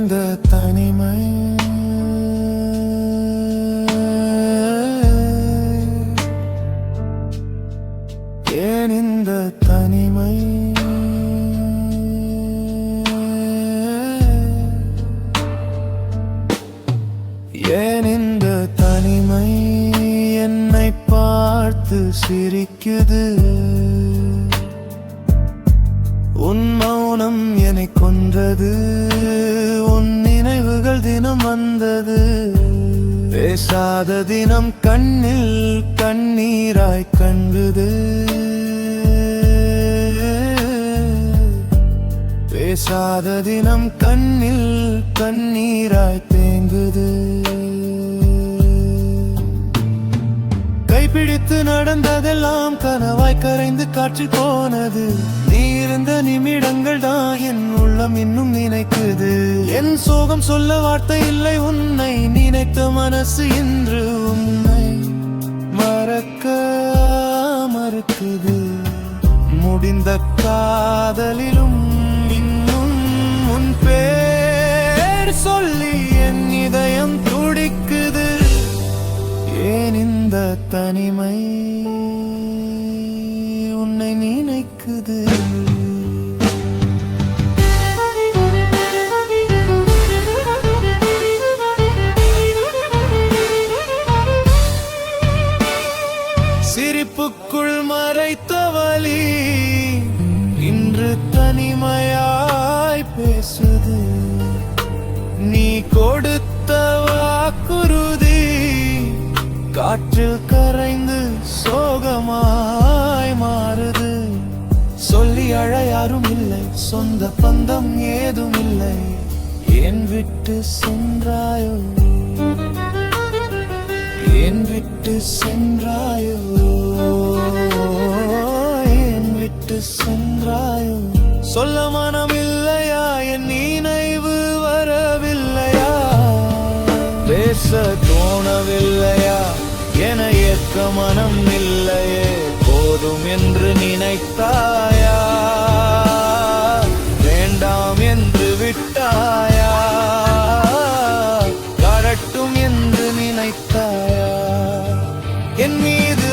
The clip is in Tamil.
இந்த தனிமை. ஏன் இந்த தனிமை? ஏன் இந்த தனிமை என்னை பார்த்து சிரிக்குது? உன் மௌனம் என்னை கொன்றது. உன் நினைவுகள் தினம் வந்தது. பேசாத தினம் கண்ணில் கண்ணீராய் கண்டுது பேசாத தினம் கண்ணில் கண்ணீராய் தேங்குது. கைப்பிடித்து நடந்ததெல்லாம் கனவாய் கரைந்து காற்றில் போனது. நீ இருந்த நிமிடங்கள் என் சோகம் சொல்ல வார்த்தை இல்லை உன்னை நினைத்த மனசு இன்று உன்னை மறக்க மறுக்குது முடிந்த காதலிலும் இன்னும் உன் பேர் சொல்லி என் இதயம் துடிக்குது. ஏன் இந்த தனிமை உன்னை நினைக்குது? சிரிப்புக்குள் மறைத்த வலி இன்று தனிமையாய் பேசுது. நீ கொடுத்த வாக்குறுதி காற்றில் கரைந்து சோகமாய் மாறுது. சொல்லி அழ யாரும் இல்லை சொந்த பந்தம் ஏதும் இல்லை. ஏன் விட்டு சென்றாயோ ஏன் விட்டு சென்றாயோ விட்டு சென்றாயோ சொல்ல மனம் இல்லையா என் நினைவு வரவில்லையா? பேச தோணவில்லையா? என ஏற்க மனம் இல்லையே போதும் என்று நினைத்தாயா? வேண்டாம் என்று விட்டாயா? கடட்டும் என்று நினைத்தாயா? என் மீது